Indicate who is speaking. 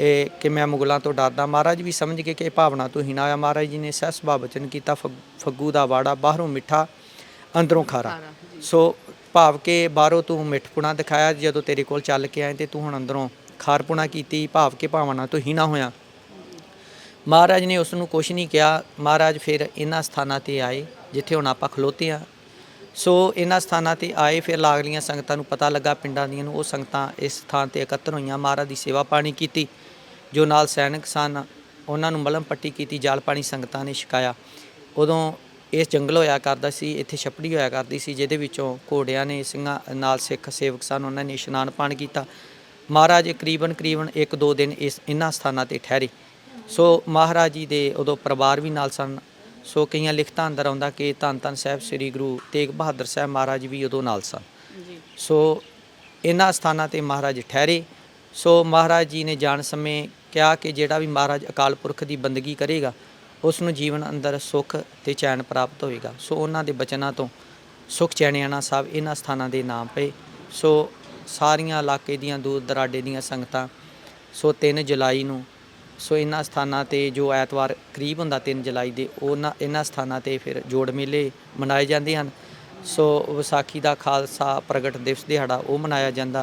Speaker 1: ਇਹ ਕਿ ਮੈਂ ਮੁਗਲਾਂ ਤੋਂ ਡਰਦਾ? ਮਹਾਰਾਜ ਵੀ ਸਮਝ ਗਏ ਕਿ ਇਹ ਭਾਵਨਾ ਤੋਂ ਹੀ ਨਾ ਆਇਆ। ਮਹਾਰਾਜ ਜੀ ਨੇ ਸਹਿ ਸੁਭਾਅ ਬਚਨ ਕੀਤਾ। ਫਗ- ਦਾ ਵਾੜਾ ਬਾਹਰੋਂ ਮਿੱਠਾ ਅੰਦਰੋਂ ਖਾਰਾ। ਸੋ ਭਾਵ ਕਿ ਬਾਹਰੋਂ ਤੂੰ ਮਿੱਠਪੁਣਾ ਦਿਖਾਇਆ ਜਦੋਂ ਤੇਰੇ ਕੋਲ ਚੱਲ ਕੇ ਆਏ ਤੇ ਤੂੰ ਹੁਣ ਅੰਦਰੋਂ ਖਾਰਪੁਣਾ ਕੀਤੀ। ਭਾਵ ਕਿ ਭਾਵਨਾ ਤੋਂ ਹੀ ਨਾ ਹੋਇਆ। ਮਹਾਰਾਜ ਨੇ ਉਸ ਨੂੰ ਕੁਝ ਨਹੀਂ ਕਿਹਾ। ਮਹਾਰਾਜ ਫਿਰ ਇਹਨਾਂ ਸਥਾਨਾਂ ਤੇ ਆਏ ਜਿੱਥੇ ਹੁਣ ਆਪਾਂ ਖਲੋਤੇ ਆ ਸੋ ਇਹਨਾਂ ਸਥਾਨਾਂ ਤੇ ਆਏ, ਫਿਰ ਲਾਗਲੀਆਂ ਸੰਗਤਾਂ ਨੂੰ ਪਤਾ ਲੱਗਾ, ਪਿੰਡਾਂ ਦੀਆਂ ਨੂੰ ਉਹ ਸੰਗਤਾਂ ਇਸ ਸਥਾਨ ਤੇ ਇਕੱਤਰ ਹੋਈਆਂ। ਮਹਾਰਾਜ ਦੀ ਸੇਵਾ ਪਾਣੀ ਕੀਤੀ, ਜੋ ਨਾਲ ਸੈਨਿਕ ਸਨ, ਉਹਨਾਂ ਨੂੰ ਮਲਮ ਪੱਟੀ ਕੀਤੀ, ਜਾਲ ਪਾਣੀ ਸੰਗਤਾਂ ਨੇ ਛਕਾਇਆ। ਉਦੋਂ ਇਸ ਜੰਗਲ ਹੋਇਆ ਕਰਦਾ ਸੀ, ਇੱਥੇ ਛਪੜੀ ਹੋਇਆ ਕਰਦੀ ਸੀ, ਜਿਹਦੇ ਵਿੱਚੋਂ ਘੋੜਿਆਂ ਨੇ ਸਿੰਘਾਂ ਨਾਲ ਸਿੱਖ ਸੇਵਕ ਸਨ, ਉਹਨਾਂ ਨੇ ਇਸ਼ਨਾਨ ਪਾਣ ਕੀਤਾ। ਮਹਾਰਾਜ ਕਰੀਬਨ ਕਰੀਬਨ 1-2 ਦਿਨ ਇਸ ਇਹਨਾਂ ਸਥਾਨਾਂ ਤੇ ਠਹਿਰੇ। ਸੋ ਮਹਾਰਾਜ ਜੀ ਦੇ ਉਦੋਂ ਪਰਿਵਾਰ ਵੀ ਨਾਲ ਸਨ ਸੋ ਕਈਆਂ ਲਿਖਤਾਂ ਅੰਦਰ ਆਉਂਦਾ ਕਿ ਧੰਨ ਧੰਨ ਸਾਹਿਬ ਸ੍ਰੀ ਗੁਰੂ ਤੇਗ ਬਹਾਦਰ ਸਾਹਿਬ ਮਹਾਰਾਜ ਵੀ ਉਦੋਂ ਨਾਲ ਸਨ।
Speaker 2: ਜੀ।
Speaker 1: ਸੋ ਇਹਨਾਂ ਸਥਾਨਾਂ ਤੇ ਮਹਾਰਾਜ ਠਹਿਰੇ। ਸੋ ਮਹਾਰਾਜ ਜੀ ਨੇ ਜਾਣ ਸਮੇਂ ਕਿਹਾ ਕਿ ਜਿਹੜਾ ਵੀ ਮਹਾਰਾਜ ਅਕਾਲ ਪੁਰਖ ਦੀ ਬੰਦਗੀ ਕਰੇਗਾ ਉਸ ਨੂੰ ਜੀਵਨ ਅੰਦਰ ਸੁੱਖ ਤੇ ਚੈਨ ਪ੍ਰਾਪਤ ਹੋਵੇਗਾ। ਸੋ ਉਹਨਾਂ ਦੇ ਬਚਨਾਂ ਤੋਂ ਸੁਖ ਚੈਨਿਆਣਾ ਸਾਹਿਬ ਇਹਨਾਂ ਸਥਾਨਾਂ ਦੇ ਨਾਮ ਪਏ। ਸੋ ਸਾਰੀਆਂ ਇਲਾਕੇ ਦੀਆਂ ਦੂਰ ਦਰਾਡੇ ਦੀਆਂ ਸੰਗਤਾਂ ਸੋ 3 ਜੁਲਾਈ ਨੂੰ ਸੋ ਇਹਨਾਂ ਸਥਾਨਾਂ ਤੇ ਜੋ ਐਤਵਾਰ ਕਰੀਬ ਹੁੰਦਾ 3 ਜੁਲਾਈ ਦੇ ਉਹਨਾਂ ਇਹਨਾਂ ਸਥਾਨਾਂ ਤੇ ਫਿਰ ਜੋੜ ਮੇਲੇ ਮਨਾਏ ਜਾਂਦੇ ਹਨ। ਸੋ ਵਿਸਾਖੀ ਦਾ ਖਾਲਸਾ ਪ੍ਰਗਟ ਦਿਵਸ ਦਿਹਾੜਾ ਉਹ ਮਨਾਇਆ ਜਾਂਦਾ।